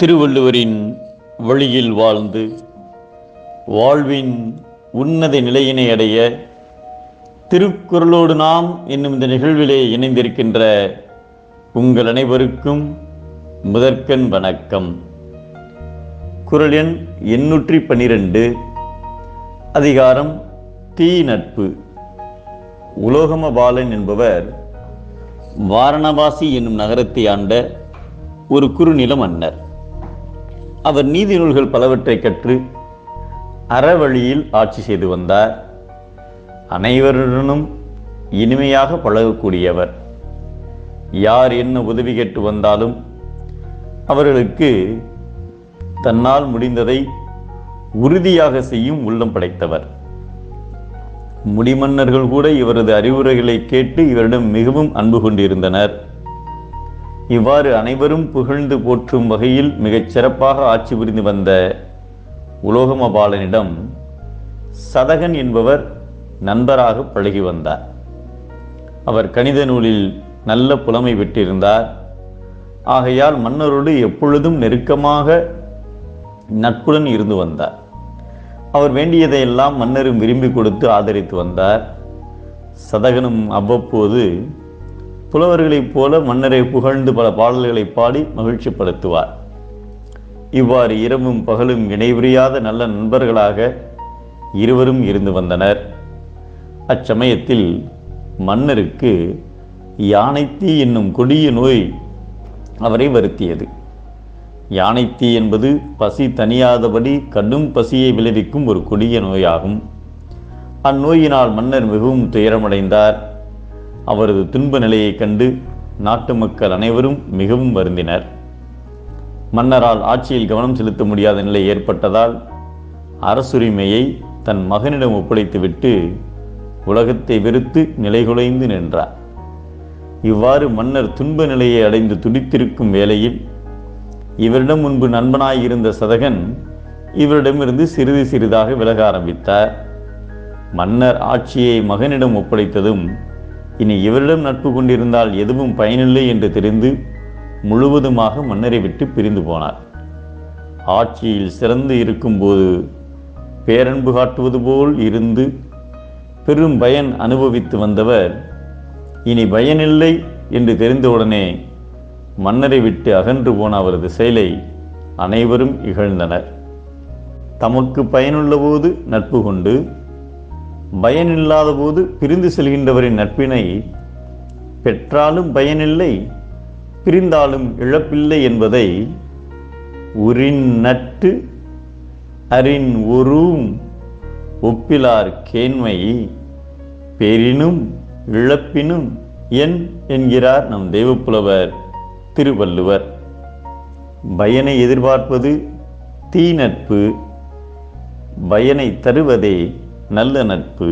திருவள்ளுவரின் வழியில் வாழ்ந்து வாழ்வின் உன்னத நிலையினை அடைய திருக்குறளோடு நாம் என்னும் இந்த நிகழ்விலே இணைந்திருக்கின்ற உங்கள் அனைவருக்கும் முதற்கண் வணக்கம். குரல் எண் எண்ணூற்றி பன்னிரண்டு அதிகாரம் தீ நட்பு. உலோகம பாலன் என்பவர் வாரணவாசி என்னும் நகரத்தை ஆண்ட ஒரு குறுநில மன்னர். அவர் நீதி நூல்கள் பலவற்றை கற்று அறவழியில் ஆட்சி செய்து வந்தார். அனைவருடனும் இனிமையாக பழகக்கூடியவர். யார் என்ன உதவி கேட்டு வந்தாலும் அவர்களுக்கு தன்னால் முடிந்ததை உறுதியாக செய்யும் உள்ளம் படைத்தவர். முடிமன்னர்கள் கூட இவரது அறிவுரைகளை கேட்டு இவரிடம் மிகவும் அன்பு கொண்டிருந்தனர். இவ்வாறு அனைவரும் புகழ்ந்து போற்றும் வகையில் மிகச் சிறப்பாக ஆட்சி புரிந்து வந்த உலோகமபாலனிடம் சதகன் என்பவர் நண்பராக பழகி வந்தார். அவர் கணித நூலில் நல்ல புலமை பெற்றிருந்தார். ஆகையால் மன்னரோடு எப்பொழுதும் நெருக்கமாக நட்புடன் இருந்து வந்தார். அவர் வேண்டியதையெல்லாம் மன்னரும் விரும்பி கொடுத்து ஆதரித்து வந்தார். சதகனும் அவ்வப்போது புலவர்களைப் போல மன்னரை புகழ்ந்து பல பாடல்களை பாடி மகிழ்ச்சிப்படுத்துவார். இவ்வாறு இரவும் பகலும் இணைபிரியாத நல்ல நண்பர்களாக இருவரும் இருந்து வந்தனர். அச்சமயத்தில் மன்னருக்கு யானைத்தீ என்னும் கொடிய நோய் அவரை வருத்தியது. யானைத்தீ என்பது பசி தனியாதபடி கடும் பசியை விளைவிக்கும் ஒரு கொடிய நோயாகும். அந்நோயினால் மன்னர் மிகவும் துயரமடைந்தார். அவரது துன்ப நிலையைக் கண்டு நாட்டு மக்கள் அனைவரும் மிகவும் வருந்தினர். மன்னரால் ஆட்சியில் கவனம் செலுத்த முடியாத நிலை ஏற்பட்டதால் அரசுரிமையை தன் மகனிடம் ஒப்படைத்துவிட்டு உலகத்தை வெறுத்து நிலைகுலைந்து நின்றார். இவ்வாறு மன்னர் துன்ப நிலையை அடைந்து துடித்திருக்கும் வேளையில் இவரிடம் முன்பு நண்பனாயிருந்த சதகன் இவரிடமிருந்து சிறிது சிறிதாக விலக ஆரம்பித்தார். மன்னர் ஆட்சியை மகனிடம் ஒப்படைத்ததும் இனி இவரிடம் நட்பு கொண்டிருந்தால் எதுவும் பயனில்லை என்று தெரிந்து முழுவதுமாக மன்னரை விட்டு பிரிந்து போனார். ஆட்சியில் சிறந்து இருக்கும்போது பேரன்பு காட்டுவது போல் இருந்து பெரும் பயன் அனுபவித்து வந்தவர் இனி பயனில்லை என்று தெரிந்தவுடனே மன்னரை விட்டு அகன்று போன அவரது செயலை அனைவரும் இகழ்ந்தனர். தமக்கு பயனுள்ள போது நட்பு கொண்டு பயனில்லாத போது பிரிந்து செல்கின்றவரின் நட்பினை பெற்றாலும் பயனில்லை பிரிந்தாலும் இழப்பில்லை என்பதை உரின் நட்டு அரின் ஒரும் ஒப்பிலார் கேண்மை பெரினும் இழப்பினும் என் என்கிறார் நம் தெய்வப்புலவர் திருவள்ளுவர். பயனை எதிர்பார்ப்பது தீ நட்பு பயனை தருவதே நல்ல நட்பு